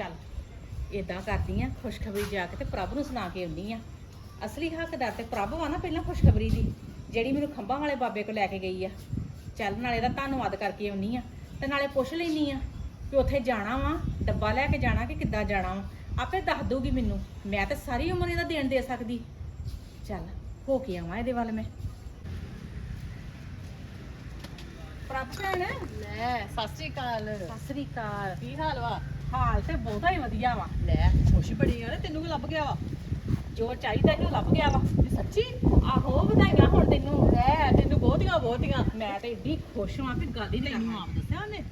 ਚੱਲ ਏਦਾਂ ਕਰਦੀ ਆ ਖੁਸ਼ਖਬਰੀ ਜਾ ਕੇ ਤੇ ਪ੍ਰਭ ਨੂੰ ਸੁਣਾ ਕੇ ਆਉਂਦੀ ਆ। ਅਸਲੀ ਹੱਕਦਾਰ ਤੇ ਪ੍ਰਭ ਵਾ ਨਾ ਪਹਿਲਾਂ ਖੁਸ਼ਖਬਰੀ ਦੀ ਜਿਹੜੀ ਮੈਨੂੰ ਖੰਭਾਂ ਵਾਲੇ ਬਾਬੇ ਕੋਲ ਲੈ ਕੇ ਗਈ ਆ। ਚੱਲ ਨਾਲੇ ਦਾ ਧੰਨਵਾਦ ਕਰਕੇ ਆਉਣੀ ਆ ਤੇ ਨਾਲੇ ਪੁੱਛ ਲੈਣੀ ਆ ਕਿ ਉੱਥੇ ਜਾਣਾ ਵਾ ਡੱਬਾ ਲੈ ਕੇ ਜਾਣਾ ਕਿ ਕਿੱਦਾਂ ਜਾਣਾ ਵਾ। ਆਪੇ ਦੱਸ ਦੂਗੀ ਮੈਨੂੰ ਮੈਂ ਤਾਂ ਸਾਰੀ ਉਮਰ ਇਹਦਾ ਦੇਣ ਦੇ ਸਕਦੀ। ਚੱਲ ਹੋ ਕੇ ਆਵਾਂ ਇਹਦੇ ਵੱਲ ਮੈਂ। ਪ੍ਰਭ ਭੈਣ। ਲੈ ਸਤਿ ਸ੍ਰੀ ਅਕਾਲ। ਸਤਿ ਸ੍ਰੀ ਅਕਾਲ। ਕੀ ਹਾਲ ਵਾ? ਹਾਲ ਤੇ ਬਹੁਤਾ ਹੀ ਵਧੀਆ ਵਾ। ਲੈ ਖੁਸ਼ੀ ਬੜੀ ਆ ਨਾ ਤੈਨੂੰ ਕੀ ਲੱਭ ਗਿਆ ਵਾ। ਜੋ ਚਾਹੀਦਾ ਇਹਨੂੰ ਲੱਭ ਗਿਆ ਵਾ। ਸੱਚੀ? ਆਹੋ ਵਧਾਈਆਂ ਹੁਣ ਤੈਨੂੰ। ਲੈ ਤੈਨੂੰ ਬਹੁਤੀਆਂ ਬਹੁਤੀਆਂ। ਮੈਂ ਤਾਂ ਏਡੀ ਖੁਸ਼ ਹਾਂ ਕਿ ਗੱਲ ਹੀ ਨਹੀਂ ਆਪ ਦੱਸਿਆ ਉਹਨੇ?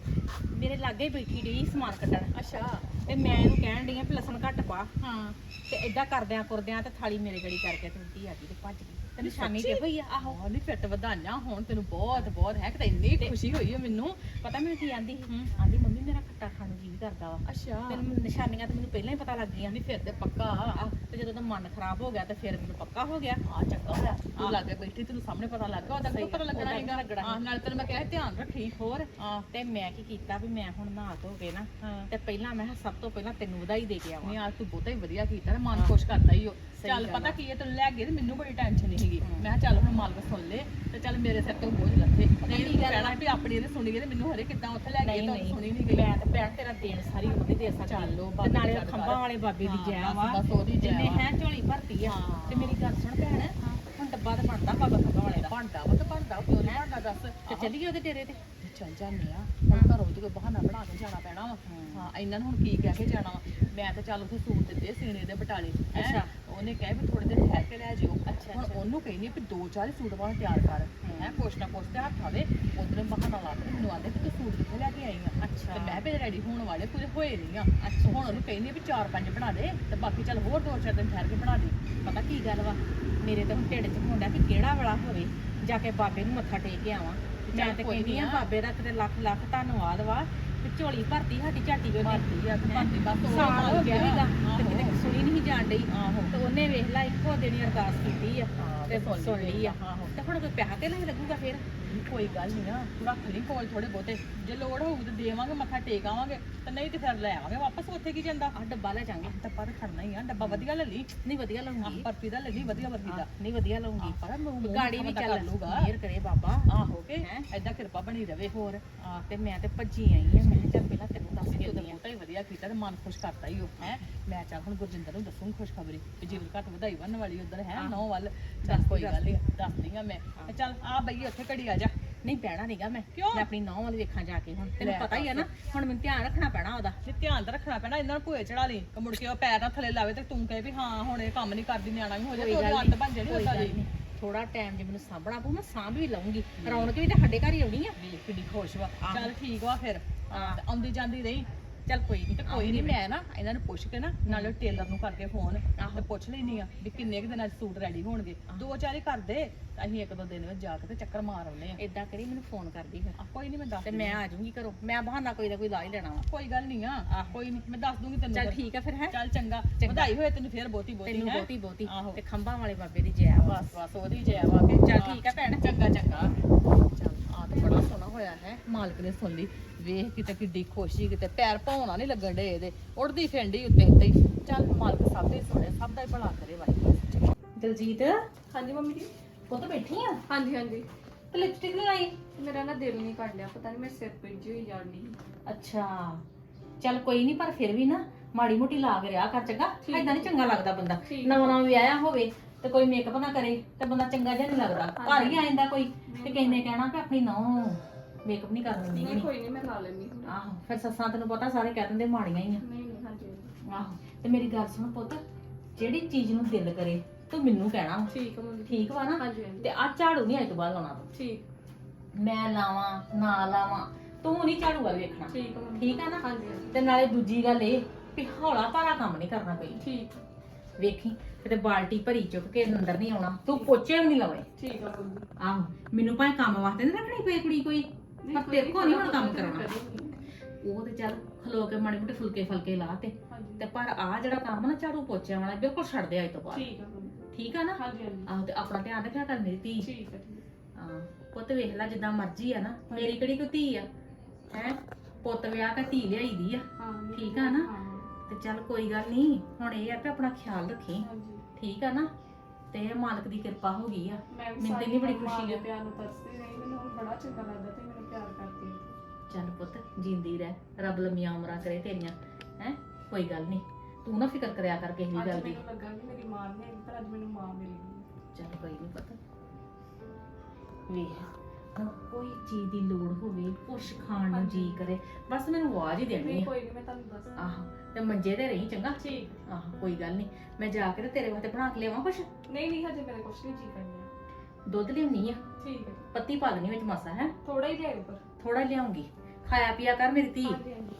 ਮੇਰੇ ਲਾਗੇ ਹੀ ਬੈਠੀ ਰਹੀ ਸਮਾਨ ਕੱਢਣ। ਅੱਛਾ। ਤੇ ਮੈਂ ਇਹਨੂੰ ਕਹਿਣ ਡਈ ਆ ਵੀ ਲਸਣ ਘੱਟ ਪਾ। ਹਾਂ। ਤੇ ਏਦਾਂ ਕਰਦਿਆਂ ਕਰਦਿਆਂ ਤੇ ਥਾਲੀ ਮੇਰੇ ਗੜੀ ਕਰਕੇ ਤੇ ਉਲਟੀ ਆ ਗਈ ਤੇ ਭੱਜ ਗਈ। ਤੇ ਨਿਸ਼ਾਨੀ? ਤੇ ਹੋਈ ਆ ਆਹੋ। ਆਹੋ ਨਹੀਂ ਫਿੱਟ ਵਧਾਈਆਂ ਹੁਣ ਤੈਨੂੰ ਬਹੁਤ ਬਹੁਤ ਹੈ। ਕਿ ਇੰਨੀ ਖੁਸ਼ੀ ਹੋਈ ਹੈ ਮੈਨੂੰ। ਪਤਾ ਮੈਨੂੰ ਕੀ ਆਂਦੀ ਹੂੰ। ਆਂਦੀ ਮੰਮੀ ਮੇਰਾ ਖੱਟਾ ਖਾਣ ਜੀ ਕਰਦਾ ਵਾ। ਅੱਛਾ। ਤੈਨੂੰ ਨਿਸ਼ਾਨੀਆਂ ਤੇ ਮੈਨੂੰ ਪਹਿਲਾਂ ਹੀ ਪਤਾ ਲੱਗ ਗਈਆਂ ਨਹੀਂ ਫਿਰ ਤੇ ਪੱਕਾ ਆਹ, ਤੇ ਜਦੋਂ ਤਾਂ ਮਨ ਖਰਾਬ ਹੋ ਗਿਆ ਤੇ ਫਿਰ ਮੈਨੂੰ ਪੱਕਾ ਹੋ ਗਿਆ। ਆ ਚੰਗਾ ਹੋਇਆ। ਤੂੰ ਲੱਗੇ ਬੈਠੀ ਤੈਨੂੰ ਸਾਹਮਣੇ ਪਤਾ ਲੱਗ ਗਿਆ ਉਹਦਾ ਕੋਈ ਪਤਾ ਲੱਗਣਾ ਉਹਦਾ ਹੈਗਾ ਲੱਗਣਾ ਹਾਂ ਨਾਲ ਤੈਨੂੰ ਮੈਂ ਕਿਹਾ ਸੀ ਧਿਆਨ ਰੱਖੀ ਹੋਰ। ਤੇ ਮੈਂ ਕੀ ਕੀਤਾ ਵੀ ਮੈਂ ਹੁਣ ਨਹਾ ਧੋ ਕੇ ਨਾ ਹਾਂ। ਤੇ ਪਹਿਲਾਂ ਮੈਂ ਕਿਹਾ ਸਭ ਤੋਂ ਪਹਿਲਾਂ ਤੈਨੂੰ ਵਧਾਈ ਦੇ ਕੇ ਆਵਾਂ। ਨਹੀਂ ਆ ਤੂੰ ਬਹੁਤਾ ਹੀ ਵਧੀਆ ਕੀਤਾ ਤੇ ਮਨ। ਖੁਸ਼ ਕਰਦਾ ਹੀ ਉਹ ਸਹੀ ਚੱਲ ਪਤਾ। ਕੀ ਹੈ ਤੈਨੂੰ ਲੈ ਗਏ ਤੇ ਮੈਨੂੰ ਬੜੀ ਟੈਨਸ਼ਨ ਨਹੀਂ ਹੈਗੀ ਹਮ। ਮੈਂ ਕਿਹਾ ਚੱਲ ਹੁਣ ਮਾਲਕ ਸੁਣ ਲੈ ਤੇ ਚੱਲ ਮੇਰੇ ਸਿਰ ਤੋਂ ਬੋਝ ਲੱਥੇ ਨਹੀਂ ਗੱਲ ਕਹਿਣਾ ਵੀ ਆਪਣੀ ਇਹਨੇ ਸੁਣੀ ਗਈ ਤੇ ਮੈਨੂੰ ਹਰੇ ਕਿੱਦਾਂ ਉੱਥੇ ਲੈ ਗਏ ਤਾਂ ਸੁਣੀ ਨਹੀਂ ਗਈ। ਮੈਂ ਤਾਂ ਭੈਣ ਤੇਰਾ ਦੇਣ ਸਾਰੀ ਉਹਦੀ ਦੇ ਸਕਦੀ ਚੱਲੋ ਤੇ ਬਾਬੇ ਨਾਲੇ ਦੀ ਖੰਭਾਂ। ਵਾਲੇ ਬਾਬੇ ਦੀ ਜੈ ਵਾ। ਬਸ ਉਹਦੀ ਜੈ ਜਿਹਨੇ ਵਾ। ਹੈ ਝੋਲੀ ਭਰਤੀ ਆ। ਤੇ ਮੇਰੀ ਗੱਲ ਸੁਣ ਭੈਣ ਹੁਣ ਡੱਬਾ ਤਾਂ ਬਣਦਾ ਬਾਬਾ ਖੰਭਾਂ ਵਾਲੇ ਦਾ। ਭਾਂਡਾ ਵਾ ਤਾਂ ਭਾਂਡਾ ਕਿਉਂ ਨਹੀਂ ਭਾਂਡਾ ਦੱਸ? ਤੇ ਚੱਲੀਏ ਉਹਦੇ ਡੇਰੇ ਤੇ। ਤੇ ਚੱਲ ਜਾਂਦੇ ਆ। ਹੁਣ ਘਰੋਂ ਤੇ ਕੋਈ ਬਹਾਨਾ ਬਣਾ ਕੇ ਜਾਣਾ ਪੈਣਾ ਵਾ। ਹਾਂ। ਇਹਨਾਂ ਨੂੰ ਹੁਣ ਕੀ ਕਹਿ ਕੇ ਜਾਣਾ ਵਾ। ਮੈਂ ਤਾਂ ਚੱਲ ਉੱਥੇ ਸੂਟ ਦਿੱਤੇ ਸੀਨੇ ਦੇ ਬਟਾਲੇ। ਅੱਛਾ। ਉਹਨੇ ਕਿਹਾ ਵੀ ਥੋੜੇ ਦਿਨ ਠਹਿਰ ਕੇ ਲੈ ਜਿਓ ਅੱਛਾ, ਹੁਣ ਅੱਛਾ। ਉਹਨੂੰ ਕਹਿੰਦੀ ਵੀ ਦੋ ਚਾਰ ਹੀ ਸੂਟ ਬਾਹਰ ਤਿਆਰ ਕਰ ਹਮ। ਹੈ ਕੁਛ ਨਾ ਕੁਛ ਤੇ ਹੱਥ ਆਵੇ ਉਧਰ ਬਹਾਨਾ ਲਾ ਕੇ ਮੈਨੂੰ ਆਂਦੇ ਕਿ ਤੂੰ ਸੂਟ ਕਿੱਥੇ ਲੈ ਕੇ ਆਈ ਆ ਅੱਛਾ। ਤੇ ਮੈਂ ਵੀ ਰੈਡੀ ਹੋਣ ਵਾਲੇ ਕੁਝ ਹੋਏ ਨਹੀਂ ਆ ਅੱਛਾ, ਹੁਣ ਉਹਨੂੰ ਕਹਿੰਦੀ ਵੀ ਚਾਰ ਪੰਜ ਬਣਾ ਦੇ ਤੇ ਬਾਕੀ ਚੱਲ ਹੋਰ ਦੋ ਚਾਰ ਦਿਨ ਠਹਿਰ ਕੇ ਬਣਾ ਦੇ ਪਤਾ ਕੀ ਗੱਲ ਵਾ ਮੇਰੇ ਤਾਂ ਹੁਣ ਢਿੱਡ 'ਚ ਹੁੰਦਾ ਕਿ ਕਿਹੜਾ ਵੇਲਾ ਹੋਵੇ ਜਾ ਕੇ ਬਾਬੇ ਨੂੰ ਮੱਥਾ ਟੇਕ ਕੇ ਆਵਾਂ ਮੈਂ ਤੇ ਕਹਿੰਦੀ ਆ। ਬਾਬੇ ਦਾ ਕਿਤੇ ਲੱਖ ਲੱਖ ਧੰਨਵਾਦ ਵਾ ਤੇ ਝੋਲੀ ਭਰਤੀ ਸਾਡੀ ਝਾਟੀ ਉਹਦੀ ਭਰਤੀ ਆ। ਭਰਤੀ ਬਸ ਉਹ ਸਾਲ ਹੋ ਗਿਆ ਹੀਗਾ। ਤੇ ਕਿਤੇ ਸੁਣੀ ਨਹੀਂ ਜਾਣ ਡਈ ਆਹੋ ਤੇ ਉਹਨੇ ਵੇਖ ਲਾ ਇੱਕੋ ਦਿਨ ਹੀ ਅਰਦਾਸ ਕੀਤੀ ਆ ਤੇ ਸੁਣ ਲਈ ਆ। ਤੇ ਹੁਣ ਕੋਈ ਪੈਸਾ ਤੇ ਨਹੀਂ ਲੱਗੂਗਾ ਫਿਰ ਕੋਈ ਗੱਲ ਨਹੀਂ ਆ। ਤੂੰ ਰੱਖ ਲਈ ਕੋਲ ਥੋੜੇ ਬਹੁਤੇ। ਜੇ ਲੋੜ ਹੋਊਗੀ ਤੇ ਦੇਵਾਂਗੇ ਮੱਥਾ ਟੇਕ ਆਵਾਂਗੇ ਤੇ ਨਹੀਂ ਤੇ ਫਿਰ ਲੈ ਆਵਾਂਗੇ ਵਾਪਸ। ਉੱਥੇ ਕੀ ਜਾਂਦਾ? ਆ ਡੱਬਾ ਲੈ ਜਾਾਂਗੇ। ਡੱਬਾ ਤਾਂ ਖੜਨਾ ਹੀ ਆ। ਡੱਬਾ ਵਧੀਆ ਲੈ ਲਈ। ਨਹੀਂ ਵਧੀਆ ਲਾਉਂਗੀ। ਬਰਫੀ ਦਾ ਲੈ ਲਈ ਵਧੀਆ ਬਰਫੀ ਦਾ। ਨਹੀਂ ਵਧੀਆ ਲਾਉਂਗੀ। ਪਰ ਗਾੜੀ ਵੀ ਚੱਲ। ਲੂਗਾ ਮਿਹਰ ਕਰੇ ਬਾਬਾ। ਆਹੋ ਕੇ। ਐਦਾਂ ਕਿਰਪਾ ਬਣੀ ਰਵੇ। ਹੋਰ ਆ ਤੇ ਮੈਂ ਤੇ ਭੱਜੀ ਆਈ ਆ ਪਹਿਲਾਂ ਤੈਨੂੰ ਦੱਸ ਕੇ ਆ ਬਹੁਤਾ ਹੀ ਵਧੀਆ ਕੀਤਾ ਤੇ ਮਨ ਖੁਸ਼ ਕਰਤਾ ਹੀ ਉਹ। ਹੈ? ਮੈਂ ਚੱਲ ਹੁਣ ਗੁਰਜਿੰਦਰ ਨੂੰ ਦੱਸੂੰ ਖੁਸ਼ਖਬਰੀ ਵੀ ਜੀਵਨ ਘੱਟ ਵਧਾਈ ਵੰਨ ਵਾਲੀ ਉਧਰ ਹੈ। ਨੌ ਵੱਲ। ਚੱਲ ਕੋਈ ਗੱਲ ਨਹੀਂ। ਦੱਸਦੀ। ਆ ਮੈਂ। ਤੇ ਚੱਲ ਆ ਬਈ ਉੱਥੇ ਘੜੀ ਆ ਜਾ। ਨਹੀਂ ਬਹਿਣਾ ਨਹੀਂਗਾ ਮੈਂ। ਕਿਉਂ? ਮੈਂ ਆਪਣੀ ਨੌਂ ਵੱਲ ਵੇਖਾਂ ਜਾ ਕੇ ਹੁਣ। ਤੈਨੂੰ ਪਤਾ ਹੀ ਆ ਨਾ ਹੁਣ ਮੈਨੂੰ ਧਿਆਨ ਰੱਖਣਾ ਪੈਣਾ ਉਹਦਾ। ਤੇ ਧਿਆਨ ਤਾਂ ਰੱਖਣਾ ਪੈਣਾ ਇਹਨਾਂ ਨੂੰ ਭੂਏ ਚੜਾ ਲਈ ਕਿ ਮੁੜ ਕੇ ਉਹ ਪੈਰ ਨਾਲ ਥੱਲੇ ਲਾਵੇ ਤੇ ਤੂੰ ਕਹੇ ਵੀ ਹਾਂ ਹੁਣ ਇਹ ਕੰਮ ਨਹੀਂ ਕਰਦੀ ਨਿਆਣਾ ਵੀ ਹੋ ਜਾਏ ਤੇ ਉਹਦੀ ਆਦਤ ਬਣ ਜਾਣੀ ਉਹਦਾ ਜੀ ਨੀ। ਥੋੜਾ ਟਾਈਮ ਜੇ ਮੈਨੂੰ ਸਾਂਭਣਾ ਪਊ ਮੈਂ ਸਾਂਭ ਵੀ ਲਊਂਗੀ। ਰੌਣਕ ਵੀ ਤਾਂ ਸਾਡੇ ਘਰ ਹੀ ਆਉਣੀ ਆ। ਕਿੰਨੀ ਖੁਸ਼ ਵਾ। ਚੱਲ ਠੀਕ ਵਾ ਫਿਰ। ਆਉਂਦੀ ਜਾਂਦੀ ਰਹੀ। ਚੱਲ ਕੋਈ ਨਹੀਂ ਤੇ ਕੋਈ ਨਹੀਂ ਮੈਂ ਨਾ ਇਹਨਾਂ ਨੂੰ ਪੁੱਛ ਕੇ ਨਾ ਨਾਲੇ ਟੇਲਰ ਨੂੰ ਕਰਕੇ ਫੋਨ ਤੇ ਪੁੱਛ ਲੈਣੀ ਆ ਵੀ ਕਿੰਨੇ ਕੁ ਦਿਨਾਂ 'ਚ ਸੂਟ ਰੈਡੀ ਹੋਣਗੇ। ਦੋ ਚਾਰ ਹੀ ਕਰ ਦੇ ਤਾਂ ਅਸੀਂ ਇੱਕ ਦੋ ਦਿਨ ਵਿੱਚ ਜਾ ਕੇ ਤੇ ਚੱਕਰ ਮਾਰ ਆਉਨੇ ਆ ਇਦਾਂ ਕਰੀ ਮੈਨੂੰ ਫੋਨ ਕਰਦੀ ਫਿਰ। ਆ, ਕੋਈ ਨਹੀਂ ਮੈਂ ਦੱਸ ਤੇ ਮੈਂ ਆ ਜਾਊਂਗੀ ਘਰੋਂ। ਮੈਂ ਬਹਾਨਾ ਕੋਈ ਦਾ ਕੋਈ ਲਾ ਹੀ ਲੈਣਾ ਵਾ। ਕੋਈ ਗੱਲ ਨਹੀਂ ਆ ਕੋਈ ਨਹੀਂ ਮੈਂ ਦੱਸ ਦੂੰਗੀ ਤੈਨੂੰ ਚੱਲ ਫਿਰ। ਠੀਕ ਆ ਫਿਰ ਹੈ? ਚੱਲ ਚੰਗਾ। ਵਧਾਈ ਹੋਏ ਤੈਨੂੰ ਫੇਰ ਬਹੁਤੀ ਬਹੁਤੀ ਤੈਨੂੰ ਹੈਂ। ਬਹੁਤੀ ਬਹੁਤੀ ਆਹੋ। ਤੇ ਖੰਭਾਂ ਵਾਲੇ ਬਾਬੇ ਦੀ ਜੈ ਵਾ ਬਸ ਬਸ ਉਹਦੀ ਜੈ ਵਾ ਕੇ। ਚੱਲ ਠੀਕ ਆ ਭੈਣ। ਚੰਗਾ ਚੰਗਾ ਚੱਲ ਆ ਤੇ ਬੜਾ ਸੋਹਣਾ ਹੋਇਆ ਹੈ ਮਾਲਕ ਨੇ ਸੁਣ ਲਈ ਵੇਖ ਕਿਤੇ ਕਿੱਡੀ ਖੁਸ਼ੀ ਕਿਤੇ ਪੈਰ ਪਾਉਣਾ ਨਹੀਂ ਲੱਗਣ ਡੇ ਇਹਦੇ। ਉੜਦੀ ਫੈਂਡੀ ਉੱਤੇ ਉੱਤੇ ਹੀ। ਚੱਲ ਮਾਲਕ ਸਭ ਦੇ ਸੁਣੇ ਸਭ ਦਾ ਹੀ ਭਲਾ ਕਰੇ ਵਾਹਿਗੁਰੂ ਦਲਜੀਤ? ਹਾਂਜੀ ਮੰਮੀ ਜੀ। ਪੁੱਤ ਬੈਠੀ ਆ? ਹਾਂਜੀ ਹਾਂਜੀ। ਤੇ ਲਿਪਸਟਿਕ ਨਹੀਂ ਲਾਈ ਮੇਰਾ ਨਾ ਦਿਲ ਨਹੀਂ ਕੱਢ ਲਿਆ ਪਤਾ ਨਹੀਂ ਮੈਂ ਸਿਰ ਪੀੜ ਜਿਹੀ ਹੋਈ ਜਾਣੀ ਅੱਛਾ। ਚੱਲ ਕੋਈ ਨਹੀਂ ਪਰ ਫਿਰ ਵੀ ਨਾ ਮਾੜੀ ਮੋਟੀ ਲਾ ਕੇ ਰਿਆ ਕਰ ਚੰਗਾ। ਠੀਕ। ਐਦਾਂ ਨਹੀਂ ਚੰਗਾ ਲੱਗਦਾ ਬੰਦਾ। ਠੀਕ। ਨਵਾਂ ਨਵਾਂ ਵਿਆਹਿਆ ਹੋਵੇ ਤੇ ਕੋਈ ਮੇਕਅਪ ਨਾ ਕਰੇ ਤੇ ਬੰਦਾ ਚੰਗਾ ਜਿਹਾ ਨਹੀਂ ਲੱਗਦਾ। ਘਰ ਹੀ ਆ ਜਾਂਦਾ ਕੋਈ। ਤੇ ਕਿਸੇ ਨੇ ਕਹਿਣਾ ਕਿ ਆਪਣੀ ਨੌ। ਮੇਕਅਪ ਨਹੀਂ ਕਰਨ ਦਿੰਦੀ ਨਹੀਂ। ਕੋਈ ਨਹੀਂ ਮੈਂ ਲਾ ਲੈਣੀ ਆਹੋ ਫਿਰ ਸੱਸਾਂ ਤੈਨੂੰ ਪਤਾ ਸਾਰੇ ਕਹਿ ਦਿੰਦੇ ਮਾੜੀਆਂ ਹੀ ਆ। ਨਹੀਂ ਨਹੀਂ ਹਾਂਜੀ। ਆਹੋ ਤੇ ਮੇਰੀ ਗੱਲ ਸੁਣ ਪੁੱਤ ਜਿਹੜੀ ਚੀਜ਼ ਨੂੰ ਦਿਲ ਕਰੇ ਤੂੰ ਮੈਨੂੰ ਕਹਿਣਾ ਵਾ। ਠੀਕ ਹੈ ਮੰਮੀ। ਠੀਕ ਵਾ ਨਾ? ਹਾਂਜੀ ਹਾਂਜੀ। ਤੇ ਆ ਝਾੜੂ ਨਹੀਂ ਅੱਜ ਤੋਂ ਬਾਅਦ ਲਾਉਣਾ ਤੂੰ। ਠੀਕ। ਮੈਂ ਲਾਵਾਂ ਨਾ ਲਾਵਾਂ ਤੂੰ ਨਹੀਂ ਝਾੜੂ ਵੱਲ ਵੇਖਣਾ। ਠੀਕ ਹੈ ਮੰਮੀ। ਠੀਕ ਆ ਨਾ? ਹਾਂਜੀ ਹਾਂਜੀ। ਤੇ ਨਾਲੇ ਦੂਜੀ ਗੱਲ ਇਹ ਵੀ ਹੌਲਾ ਭਾਰਾ ਕੰਮ ਨਹੀਂ ਕਰਨਾ ਕੋਈ। ਠੀਕ। ਵੇਖੀ ਕਿਤੇ ਬਾਲਟੀ ਭਰੀ ਚੁੱਕ ਕੇ ਅੰਦਰ ਨਹੀਂ ਆਉਣਾ। ਤੂੰ ਪੋਚੇ ਵੀ ਨਹੀਂ ਲਾਉਣੇ। ਠੀਕ ਹੈ ਮੰਮੀ। ਆਹੋ ਮੈਨੂੰ ਭਾਵੇਂ ਕੰਮ ਵਾਸਤੇ ਨਹੀਂ ਰੱਖਣੀ ਪਈ ਕੁੜੀ ਕੋਈ। ਪਰ ਤੇਰੇ ਨਹੀਂ ਹੁਣ ਕੰਮ ਕਰਾਉਣਾ ਉਹ ਤੇ ਚੱਲ ਖਲੋ ਕੇ ਮਾੜੇ ਮੋਟੇ ਫੁਲਕੇ ਫਲਕੇ ਲਾ ਤੇ। ਪਰ ਆ ਜਿਹੜਾ ਕੰਮ ਨਾ ਝਾੜੂ ਪੋਚਿਆਂ ਵਾਲਾ ਬਿਲਕੁਲ ਛੱਡ ਦੇ ਅੱਜ ਤੋਂ ਬਾਅਦ। ਠੀਕ ਹੈ ਮੰਮੀ। ਠੀਕ ਆ ਨਾ? ਹਾਂਜੀ ਹਾਂਜੀ। ਆਹੋ ਤੇ ਆਪਣਾ ਧਿਆਨ ਰੱਖਿਆ ਕਰ ਮੇਰੀ ਧੀ। ਠੀਕ ਹੈ ਠੀਕ ਹੈ। ਪੁੱਤ ਵੇਖ ਲੈ ਜਿੱਦਾਂ ਮਰਜ਼ੀ ਆ ਨਾ। ਮੇਰੀ ਕਿਹੜੀ ਕੋਈ ਧੀ ਆ? ਹੈ? ਪੁੱਤ ਵਿਆਹ ਕੇ ਧੀ ਲਿਆਈ ਦੀ ਆ। ਹਾਂ ਠੀਕ ਆ ਨਾ? ਤੇ ਚੱਲ ਕੋਈ ਗੱਲ ਨਹੀਂ ਹੁਣ ਇਹ ਆ ਕਿ ਆਪਣਾ ਖਿਆਲ ਰੱਖੀ। ਹਾਂਜੀ। ਠੀਕ ਆ ਨਾ? ਤੇ ਮਾਲਕ ਦੀ ਕਿਰਪਾ ਹੋ ਗਈ ਆ। ਮੈਂ ਵੀ ਮੈਨੂੰ ਤੇ ਸਾਰੀ ਇੰਨੀ ਬੜੀ ਮਾਂ ਖੁਸ਼ੀ ਦੇ ਆ। ਪਿਆਰ ਨੂੰ ਤਰਸਦੀ ਰਹੀ ਮੈਨੂੰ ਹੁਣ ਬੜਾ ਚੰਗਾ ਲੱਗਦਾ ਤੇ ਪਿਆਰ ਕਰਦੀ ਚੱਲ ਪੁੱਤ ਜਿੰਦੀ ਰਹਿ ਰੱਬ ਲੰਮੀਆਂ ਉਮਰਾਂ ਕਰੇ ਤੇਰੀਆਂ ਹੈ? ਕੋਈ ਗੱਲ ਨਹੀਂ ਤੂੰ ਨਾ ਫਿਕਰ ਕਰਿਆ ਕਰ ਕਿਸੇ ਅੱਜ ਗੱਲ ਦੀ। ਮੈਨੂੰ ਲੱਗਾ ਕਿ ਮੇਰੀ ਮਾਂ ਹੈਗੀ ਪਰ ਅੱਜ ਮੈਨੂੰ ਮਾਂ ਮਿਲ ਗਈ ਚੱਲ ਕੋਈ ਨਹੀਂ ਪਤਾ। ਵੇਖ ਹੁਣ ਕੋਈ ਚੀਜ਼ ਦੀ ਲੋੜ ਹੋਵੇ ਕੁਛ ਖਾਣ ਨੂੰ ਜੀ ਕਰੇ ਬਸ ਮੈਨੂੰ ਆਵਾਜ਼ ਹੀ ਦੇਣੀ ਨਹੀਂ ਆ। ਕੋਈ ਨਹੀਂ ਮੈਂ ਤੁਹਾਨੂੰ ਦੱਸ ਆਹੋ ਤੇ ਮੰਜੇ ਤੇ ਰਹੀ ਚੰਗਾ? ਠੀਕ। ਆਹੋ ਕੋਈ ਗੱਲ ਨਹੀਂ ਮੈਂ ਜਾ ਕੇ ਤੇ ਤੇਰੇ ਵਾਸਤੇ ਬਣਾ ਕੇ ਲਿਆਵਾਂ ਕੁਛ? ਨਹੀਂ ਨਹੀਂ ਹਜੇ ਮੇਰੇ ਕੁਛ ਨਹੀਂ ਜੀ ਕਰਨਾ। ਦੁੱਧ ਲਿਆਉਣੀ ਆ। ਠੀਕ ਹੈ ਪੱਤੀ ਪਾ ਦੇਣੀ ਵਿੱਚ ਮਾਸਾ ਹੈ? ਥੋੜਾ ਹੀ ਲਿਆਇਓ ਪਰ। ਥੋੜਾ ਲਿਆਉਂਗੀ। ਖਾਇਆ ਪੀਆ ਕਰ ਮੇਰੀ ਧੀ। ਹਾਂਜੀ ਹਾਂਜੀ।